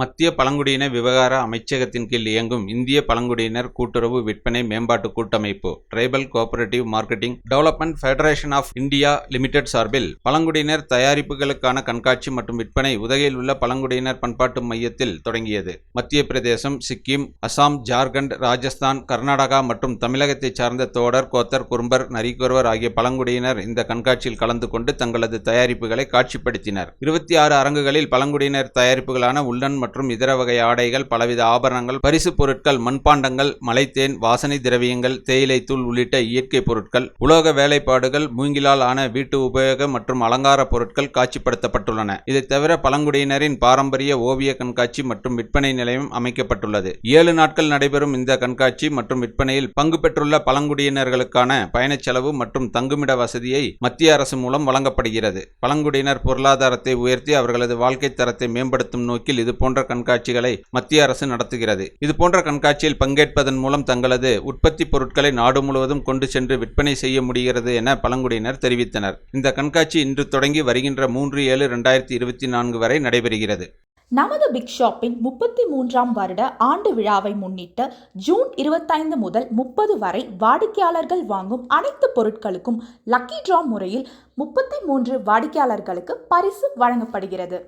மத்திய பழங்குடியின விவகார அமைச்சகத்தின் கீழ் இயங்கும் இந்திய பழங்குடியினர் கூட்டுறவு விற்பனை மேம்பாட்டு கூட்டமைப்பு tribal cooperative marketing development federation of India limited சார்பில் பழங்குடியினர் தயாரிப்புகளுக்கான கண்காட்சி மற்றும் விற்பனை உதகையில் உள்ள பழங்குடியினர் பண்பாட்டு மையத்தில் தொடங்கியது. மத்திய பிரதேசம் சிக்கிம் அசாம் ஜார்க்கண்ட் ராஜஸ்தான் கர்நாடகா மற்றும் தமிழகத்தைச் சார்ந்த தோடர் கோத்தர் குறும்பர் நரிக்குறவர் ஆகிய பழங்குடியினர் இந்த கண்காட்சியில் கலந்து கொண்டு தங்களது தயாரிப்புகளை காட்சிப்படுத்தினர். இருபத்தி ஆறு அரங்குகளில் பழங்குடியினர் தயாரிப்புகளான உள்ளன் மற்றும் இதர வகை ஆடைகள் பலவித ஆபரணங்கள் பரிசு பொருட்கள் மண்பாண்டங்கள் மலைத்தேன் வாசனை திரவியங்கள் தேயிலை தூள் உள்ளிட்ட இயற்கை பொருட்கள் உலோக வேலைப்பாடுகள் மூங்கிலால் ஆன வீட்டு உபயோக மற்றும் அலங்கார பொருட்கள் காட்சிப்படுத்தப்பட்டுள்ளன. இதைத் தவிர பழங்குடியினரின் பாரம்பரிய ஓவிய கண்காட்சி மற்றும் விற்பனை நிலையம் அமைக்கப்பட்டுள்ளது. ஏழு நாட்கள் நடைபெறும் இந்த கண்காட்சி மற்றும் விற்பனையில் பங்கு பெற்றுள்ள பழங்குடியினர்களுக்கான பயணச் செலவு மற்றும் தங்குமிட வசதியை மத்திய அரசு மூலம் வழங்கப்படுகிறது. பழங்குடியினர் பொருளாதாரத்தை உயர்த்தி அவர்களது வாழ்க்கை தரத்தை மேம்படுத்தும் நோக்கில் இதுபோன்ற போன்ற கண்காட்சிகளை மத்திய அரசு நடத்துகிறது. இது போன்ற கண்காட்சியில் பங்கேற்பதன் மூலம் தங்களது உற்பத்தி பொருட்களை நாடு முழுவதும் கொண்டு சென்று விற்பனை செய்ய முடிகிறது என பழங்குடியினர் தெரிவித்தனர். இந்த கண்காட்சி இன்று தொடங்கி வருகின்ற மூன்று ஏழு இரண்டாயிரத்தி இருபத்தி நான்கு வரை நடைபெறுகிறது. நமது பிக் ஷாப்பின் முப்பத்தி மூன்றாம் வருட ஆண்டு விழாவை முன்னிட்டு ஜூன் இருபத்தைந்து முதல் முப்பது வரை வாடிக்கையாளர்கள் வாங்கும் அனைத்து பொருட்களுக்கும் லக்கி டிரா முறையில் முப்பத்தி மூன்று வாடிக்கையாளர்களுக்கு பரிசு வழங்கப்படுகிறது.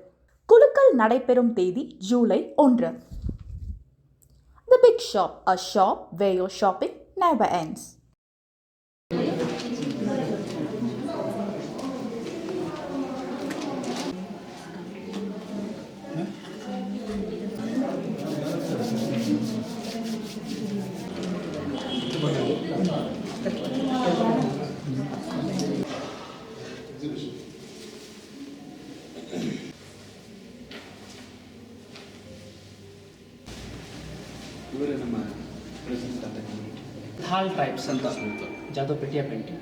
குலுக்கல் நடைபெறும் தேதி ஜூலை ஒன்று the big shop a shop way your shopping never ends ಇವರೇ ನಮ್ಮ ಪ್ರೆಸಿಡೆಂಟ್ ಅಂತ ಕಮ್ಯುನಿಟಿ ಹಾಲ್ ಟ್ರೈಬ್ಸ್ ಅಂತ ಜಾದವ್ ಪೆಟ್ಟಿಯ ಪೇಂಟಿಂಗ್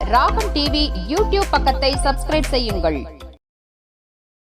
ராகம் டிவி யூடியூப் பக்கத்தை சப்ஸ்கிரைப் செய்யுங்கள்